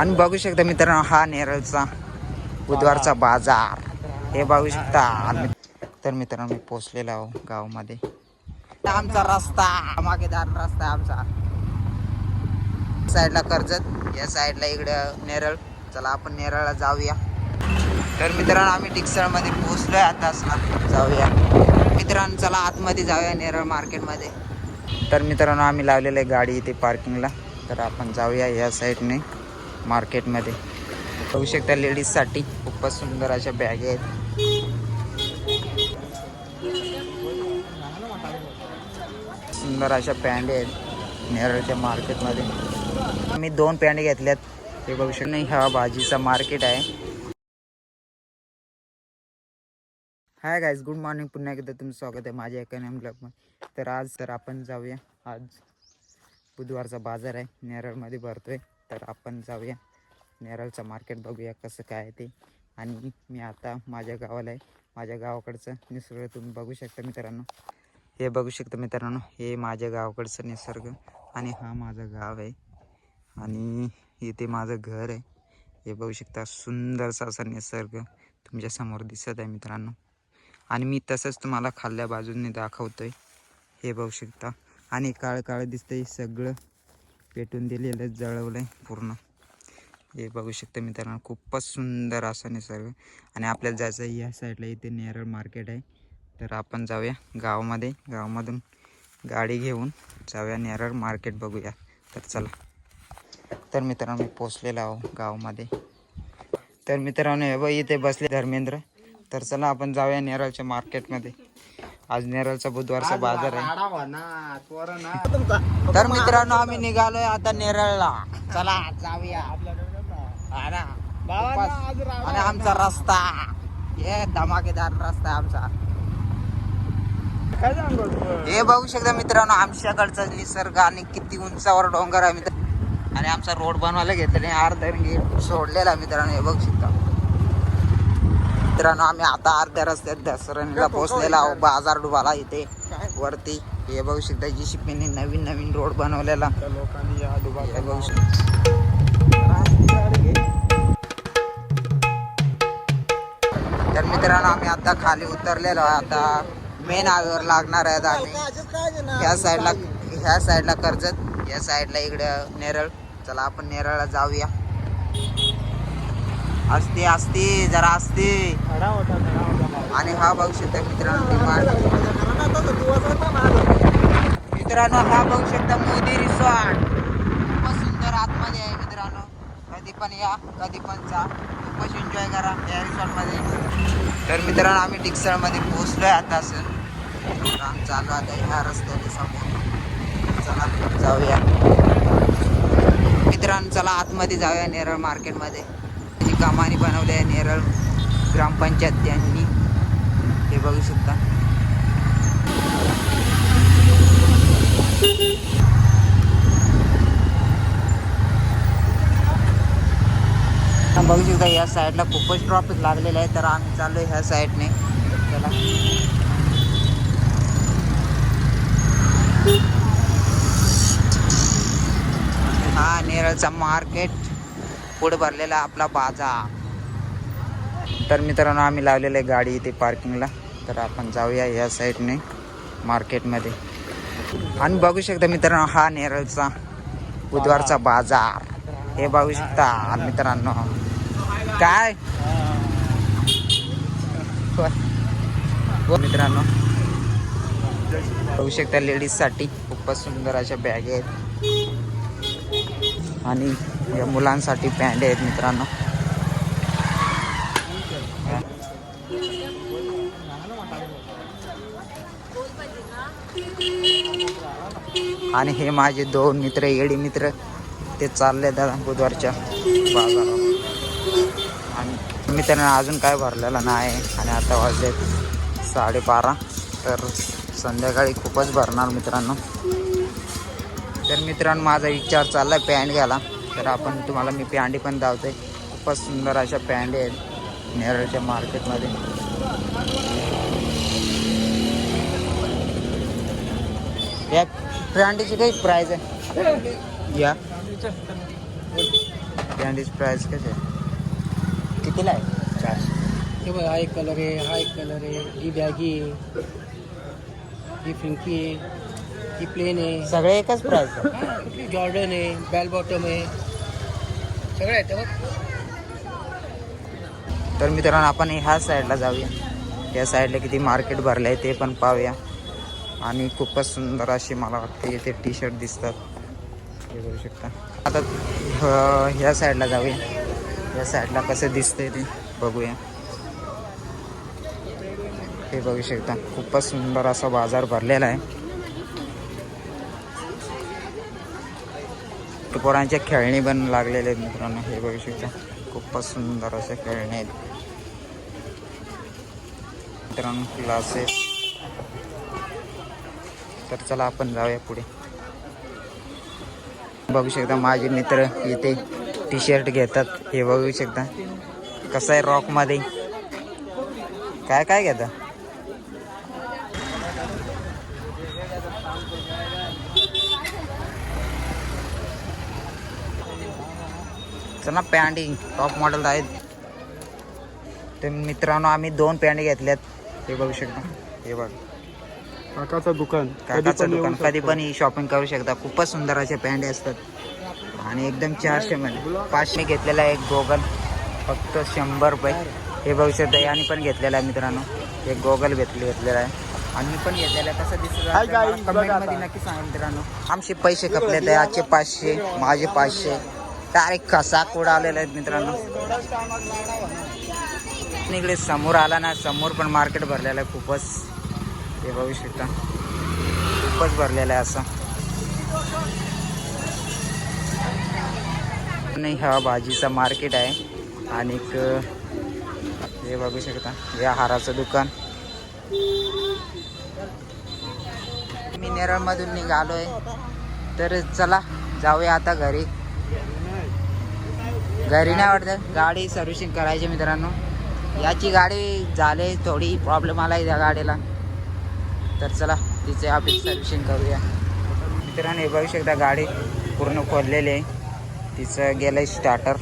आणि बघू शकता मित्रांनो हा नेरळचा बुधवारचा बाजार. हे बघू शकता. आणि तर मित्रांनो मी पोचलेलो आहो गावामध्ये. आमचा रस्ता मागेदार रस्ता आहे आमचा. साईडला कर्जत या साईडला इकडं नेरळ. चला आपण नेरळला जाऊया. तर मित्रांनो आम्ही टिकसळमध्ये पोचलोय आता जाऊया. मित्रांनो चला आतमध्ये जाऊया नेरळ मार्केटमध्ये. तर मित्रांनो आम्ही लावलेलं आहे गाडी इथे पार्किंगला. तर आपण जाऊया या साईडने. मार्केटमध्ये. बघू शकता लेडीजसाठी खूपच सुंदर अशा बॅग आहेत. सुंदर अशा पॅन्ट आहेत नेरळच्या मार्केटमध्ये. मी दोन पॅन्ट घेतल्यात. हे बघू शकता. नाही भाजीचा मार्केट आहे. हाय गायज गुड मॉर्निंग पुन्हा एकदा तुमचं स्वागत आहे माझ्या एका नेम ब्लॉगमध्ये तर आज तर आपण जाऊया. आज बुधवारचा बाजार आहे. नेरळमध्ये आहे तर आपण जाऊया. नेरळचं मार्केट बघूया कसं काय आहे ते. आणि मी आता माझ्या गावाला आहे. माझ्या गावाकडचं निसर्ग तुम्ही बघू शकता मित्रांनो. हे बघू शकता मित्रांनो हे माझ्या गावाकडचं निसर्ग आणि हा माझं गाव आहे. आणि इथे माझं घर आहे. हे बघू शकता सुंदरसा असा निसर्ग तुमच्यासमोर दिसत आहे मित्रांनो. आणि मी तसंच तुम्हाला खाल्ल्या बाजूने आहे हे बघू शकता. आणि काळं काळं दिसतंय सगळं. पेटून दिलेलं जळवलं आहे पूर्ण. हे बघू शकता मित्रांनो खूपच सुंदर असा निसर्ग आणि आपल्याला जायचं आहे या साईडला इथे नेरळ मार्केट आहे. तर आपण जाऊया गावामध्ये. गावामधून गाडी घेऊन जाऊया नेरळ मार्केट बघूया. तर चला. तर मित्रांनो मी पोचलेलो आहो गावामध्ये. तर मित्रांनो हे बघ इथे बसले धर्मेंद्र. तर चला आपण जाऊया नेरळच्या मार्केटमध्ये आज नेरळचा बुधवारचा बाजार आहे. तर मित्रांनो आम्ही निघालोय आता नेरळला. चला जाऊया. हा ना. आणि आमचा रस्ता. हे धमाकेदार रस्ता आहे आमचा. हे बघू शकता मित्रांनो आमच्याकडचा निसर्ग आणि किती उंचावर डोंगर आहे मित्र आणि आमचा रोड बनवायला घेतले अर्धा गेट सोडलेला आहे मित्रांनो हे बघू शकता. मित्रांनो आम्ही आता अर्ध्या रस्त्यात दसऱ्याला पोहोचलेला आहो बाजार डुबाला इथे. वरती. हे बघू शकता जी शिपीने नवीन नवीन रोड बनवलेला. हे बघू शकता. तर मित्रांनो आम्ही आता खाली उतरलेलो आहे आता मेन हायवेवर लागणार आहेत आम्ही. ह्या साईडला ह्या साईडला कर्जत या साईडला इकडं नेरळ. चला आपण नेरळला जाऊया. असते असते जरा असते आणि हा बघू शकता मित्रांनो डिमांड मित्रांनो हा बघू शकता मोदी रिसॉर्ट. खूपच सुंदर आतमध्ये आहे मित्रांनो. कधी पण या कधी पण जा. खूपच एन्जॉय करा या रिसॉर्टमध्ये. तर मित्रांनो आम्ही टिकसळमध्ये पोहोचलोय आता असं काम चालू आता ह्या रस्त्याने समोर. चला जाऊया. मित्रांनो चला आतमध्ये जाऊया नेरळ मार्केटमध्ये. कामानी बनवले आहे नेरळ ग्रामपंचायत त्यांनी. हे बघू शकता. बघू शकता या साईडला खूपच ट्रॉफिक लागलेलं आहे तर आम्ही चाललो ह्या साईडने. चला. हा नेरळचा मार्केट पुढे भरलेला आपला बाजा. तर मित्रांनो आम्ही लावलेलं आहे गाडी इथे पार्किंगला तर आपण जाऊया या साईडने मार्केटमध्ये आणि बघू शकता मित्रांनो हा नेरळचा बुधवारचा बाजार. हे बघू शकता मित्रांनो. काय? मित्रांनो बघू शकता लेडीजसाठी खूपच सुंदर अशा बॅग आहेत. आणि या मुलांसाठी पॅन्ट आहेत मित्रांनो. आणि हे माझे दोन मित्र येडी मित्र ते चालले दादा बुधवारच्या बाजारात आणि मित्रांनो अजून काय भरलेलं नाही आणि आता वाजले साडेबारा. तर संध्याकाळी खूपच भरणार मित्रांनो. तर मित्रांनो माझा विचार चालला आहे पॅन्ट घ्यायला. तर आपण तुम्हाला मी पॅन्टी पण धावतोय खूपच सुंदर अशा पॅन्ट आहेत नेरळच्या मार्केटमध्ये. या पॅन्टीची काही प्राईज आहे? या. पॅन्टीची प्राईज कशी आहे? कितीला आहे? चारशे. हे बघ हा एक कलर आहे हा एक कलर आहे. ही बॅगी आहे. ही फिंकी आहे. ही प्लेन आहे. सगळे एकच प्राईस हा, कुठली जॉर्डन आहे बॅल बॉटम आहे. सगळं आहे बघ तर मित्रांनो आपण ह्या साईडला जाऊया. या साईडला किती मार्केट भरलं आहे ते पण पाहूया. आणि खूपच सुंदर अशी मला वाटते इथे टी शर्ट दिसतात. हे बघू शकता. आता अं, ह्या साईडला जाऊया. या साईडला कसं दिसतंय ते बघूया. हे बघू शकता. खूपच सुंदर असा बाजार भरलेला आहे. पोरांच्या खेळणी पण लागलेले आहेत मित्रांनो. हे बघू शकता. खूपच सुंदर असे खेळणी आहेत. मित्रांनो क्लासेस तर चला आपण जाऊया पुढे. बघू शकता माझे मित्र इथे टी शर्ट घेतात. हे बघू शकता. कसं आहे रॉकमध्ये काय काय घेता? चला पॅन्टी टॉप मॉडेल आहेत. ते मित्रांनो आम्ही दोन पॅन्ट घेतल्यात. हे बघू शकता. हे बघ. काकाचं दुकान. काकाचं दुकान. कधी पण शॉपिंग करू शकता. खूपच सुंदर असे पॅन्ट असतात. आणि एकदम चारशे मध्ये. पाचशे घेतलेला आहे एक गोगल फक्त शंभर रुपये. हे बघू शकता याने पण घेतलेला आहे मित्रांनो. एक गोगल घेतले घेतलेला आहे. आणि मी पण घेतलेला आहे. कसं दिसत कमेंटमध्ये नक्की सांगा मित्रांनो. आमचे पैसे कपले आजचे पाचशे माझे पाचशे. डायरेक्ट कसा कोडा आलेला आहेत मित्रांनो? इकडे समोर आला ना समोर पण मार्केट भरलेलं आहे खूपच. हे बघू शकता. खूपच भरलेलं आहे असं. आणि हा भाजीचा मार्केट आहे. आणि हे बघू शकता या हाराचं दुकान. मी नेरळमधून निघालो आहे तर चला जाऊया आता घरी. घरी नाही वाटत गाडी सर्व्हिसिंग करायची मित्रांनो. याची गाडी झाले थोडी प्रॉब्लेम आला त्या गाडीला. तर चला तिचे आपण सर्व्हिसिंग करूया. मित्रांनो हे बघू शकता गाडी पूर्ण खोललेली आहे. तिचं गेलं आहे स्टार्टर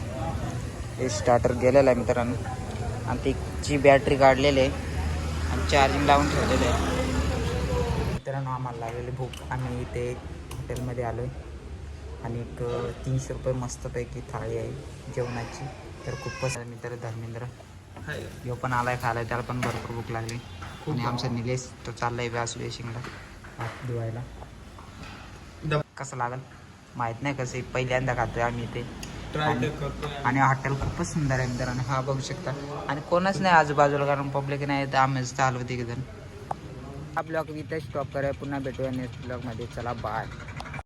हे स्टार्टर गेलेलं आहे मित्रांनो. आणि तिची बॅटरी काढलेली आहे. आणि चार्जिंग लावून ठेवलेलं आहे. मित्रांनो आम्हाला लागलेली भूक. आम्ही इथे हॉटेलमध्ये आलो आहे आणि एक तीनशे रुपये मस्तपैकी थाळी आहे जेवणाची. तर खूपच मित्र धर्मेंद्र. ह्यो. पण आलाय खायला त्याला पण भरपूर भूक लागली. आणि आमचा निलेश तो चाललाय व्यास वेशिंगला हात धुवायला. कसं लागल? माहीत नाही कसं पहिल्यांदा खातोय आम्ही इथे आणि हॉटेल खूपच सुंदर आहे मित्रांनो. हा बघू शकता. आणि कोणच नाही आजूबाजूला कारण पब्लिक नाही तर आम्हीच चालू तिघ जण. हा ब्लॉग इथे स्टॉप करूया. पुन्हा भेटूया नेक्स्ट ब्लॉगमध्ये चला बाय